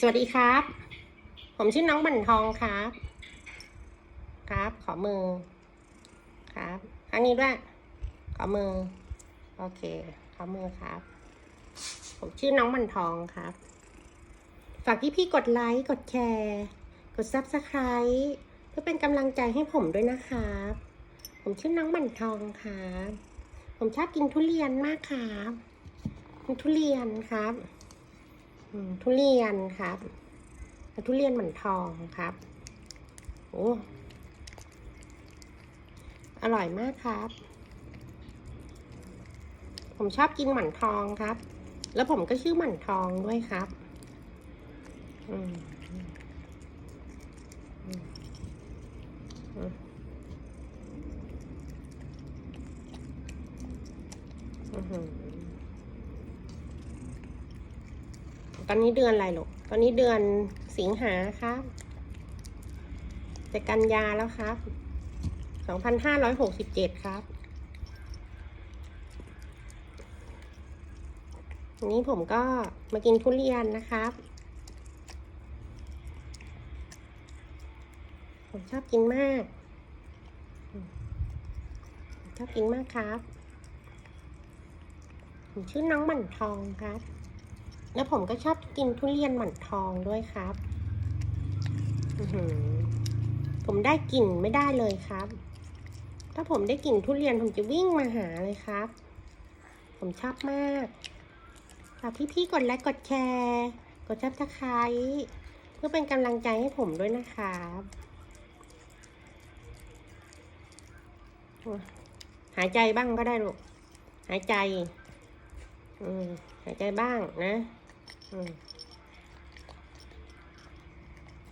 สวัสดีครับ ผมชื่อน้องบันทองครับ ครับ ขอมือ ครับครั้งนี้ด้วย ขอมือ โอเค ขอมือครับ ผมชื่อน้องบันทองครับ ฝากพี่พี่กดไลค์ กดแชร์ กดซับสไคร b e เพื่อเป็นกำลังใจให้ผมด้วยนะครับ ผมชื่อน้องบันทองครับ ผมชอบกินทุเรียนมากครับกินทุเรียนครับ ทุเรียนครับทุเรียนหมันทองครับ โอ้ อร่อยมากครับ ผมชอบกินหมันทองครับ แล้วผมก็ชื่อหมันทองด้วยครับอืมอืมอืมอืมอื้อหือ ตอนนี้เดือนอะไรลูกตอนนี้เดือนสิงหาครับจะกันยาแล้วครับสองพันห้าร้อยหกสิบเจ็ดครับวันนี้ผมก็มากินทุเรียนนะครับ ผมชอบกินมาก ชอบกินมากครับ ผมชื่อน้องหมันทองครับ แล้วผมก็ชอบกินทุเรียนหมันทองด้วยครับ ผมได้กลิ่นไม่ได้เลยครับ ถ้าผมได้กลิ่นทุเรียนผมจะวิ่งมาหาเลยครับ ผมชอบมากฝากพี่ๆกดไลค์กดแชร์ กดซับสไครต์เพื่อเป็นกำลังใจให้ผมด้วยนะครับหายใจบ้างก็ได้ลูก หายใจ อืม หายใจบ้างนะ อืม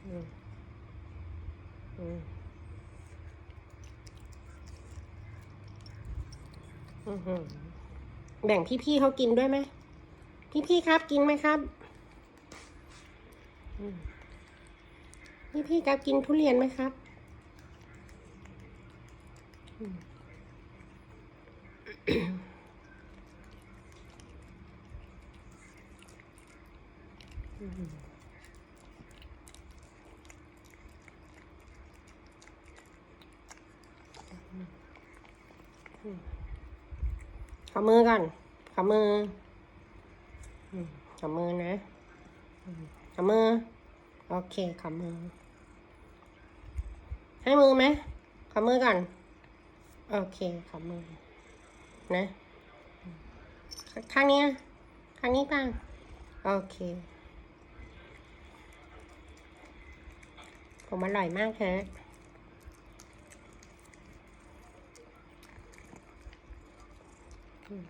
อืมอืมแบ่งพี่ๆเขากินด้วยไหม พี่ๆครับกินไหมครับอืมพี่ๆครับกินทุเรียนไหมครับ อืมอืม ขมือก่อนขมือขมือนะขมือ โอเคขมือ ให้มือไหมขมือก่อน โอเคขมือ นะ ข้างนี้ ข้างนี้บ้างโอเค ผมอร่อยมากฮะอืม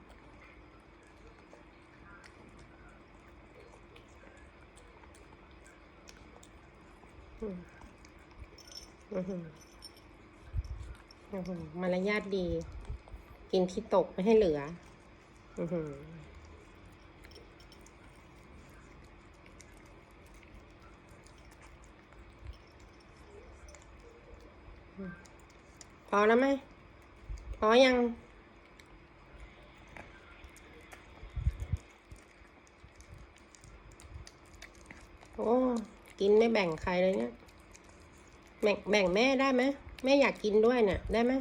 อืมอือหืออือหือมารยาทดี กินที่ตกไม่ให้เหลือ อือหือ พอแล้วไหมพอยัง โอ้ กินไม่แบ่งใครเลยเนี่ย แบ่งแบ่งแม่ได้ไหมแม่อยากกินด้วยเนี่ยได้ไหม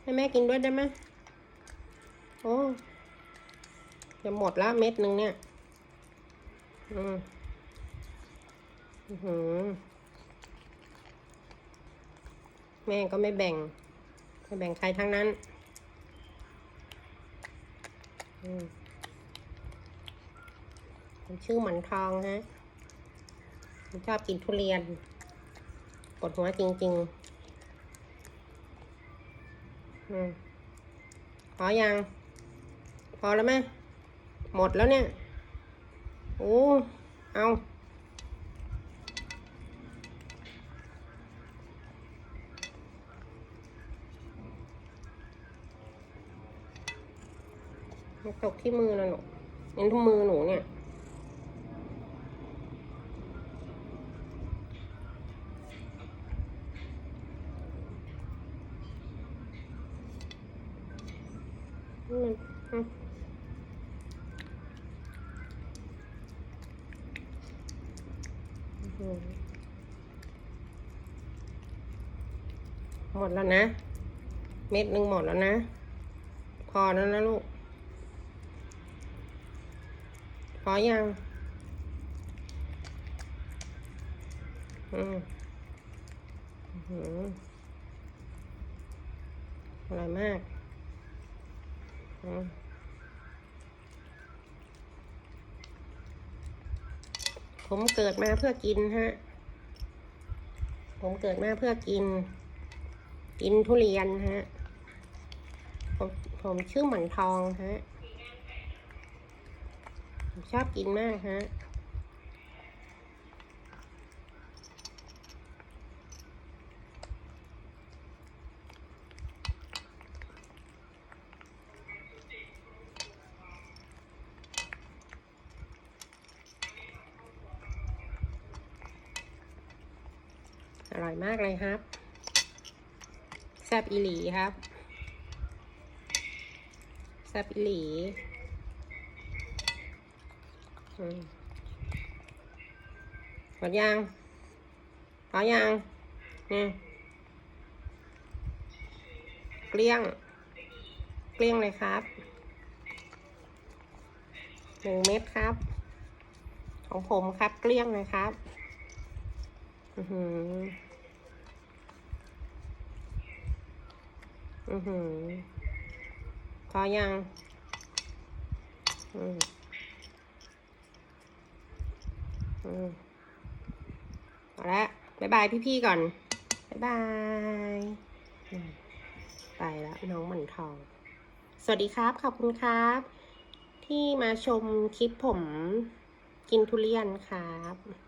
ให้แม่กินด้วยได้ไหมโอ้จะหมดแล้วเม็ดหนึ่งเนี่ย อืมอือหือ แม่ก็ไม่แบ่งไม่แบ่งใครทั้งนั้นมผมชื่อหมันทองฮะชอบกินทุเรียนปวดหัวจริงๆอืมพอยัง พอแล้วไหมหมดแล้วเนี่ย โอ้ เอา มันตกที่มือนะหนูเน้นที่มือหนูเนี่ย มันอืมอืมหมดแล้วนะ เม็ดหนึ่งหมดแล้วนะ พอแล้วนะลูก พอยัง อืมอื้อร่อยมาก อืมผมเกิดมาเพื่อกินฮะ ผมเกิดมาเพื่อกิน กินทุเรียนฮะ ผมผมชื่อหมันทองฮะ ชอบกินมากฮะอร่อยมากเลยครับ แซบอีหลีครับ แซบอีหลี หมดยังพอยังนี่เกลี้ยง เกลี้ยงเลยครับ หนึ่งเม็ดครับ ของผมครับ เกลี้ยงเลยครับ อือหือ อือหือพอยัง อืม อืม เอาละบายบายพี่ๆก่อนบายบาย ไปแล้วน้องหมันทอง สวัสดีครับ ขอบคุณครับ ที่มาชมคลิปผมกินทุเรียนครับ